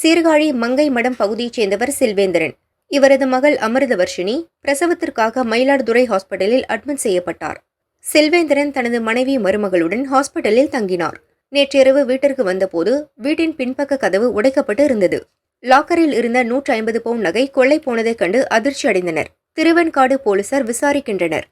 சீர்காழி மங்கை மடம் பகுதியைச் சேர்ந்தவர் செல்வேந்திரன். இவரது மகள் அமிர்தவர்ஷினி பிரசவத்திற்காக மயிலாடுதுறை ஹாஸ்பிட்டலில் அட்மிட் செய்யப்பட்டார். செல்வேந்திரன் தனது மனைவி மருமகளுடன் ஹாஸ்பிட்டலில் தங்கினார். நேற்றிரவு வீட்டிற்கு வந்தபோது வீட்டின் பின்பக்க கதவு உடைக்கப்பட்டு இருந்தது. லாக்கரில் இருந்த நூற்றி ஐம்பது பவுன் நகை கொள்ளை போனதைக் கண்டு அதிர்ச்சி அடைந்தனர் திருவெண்காடு போலீசார் விசாரிக்கின்றனர்.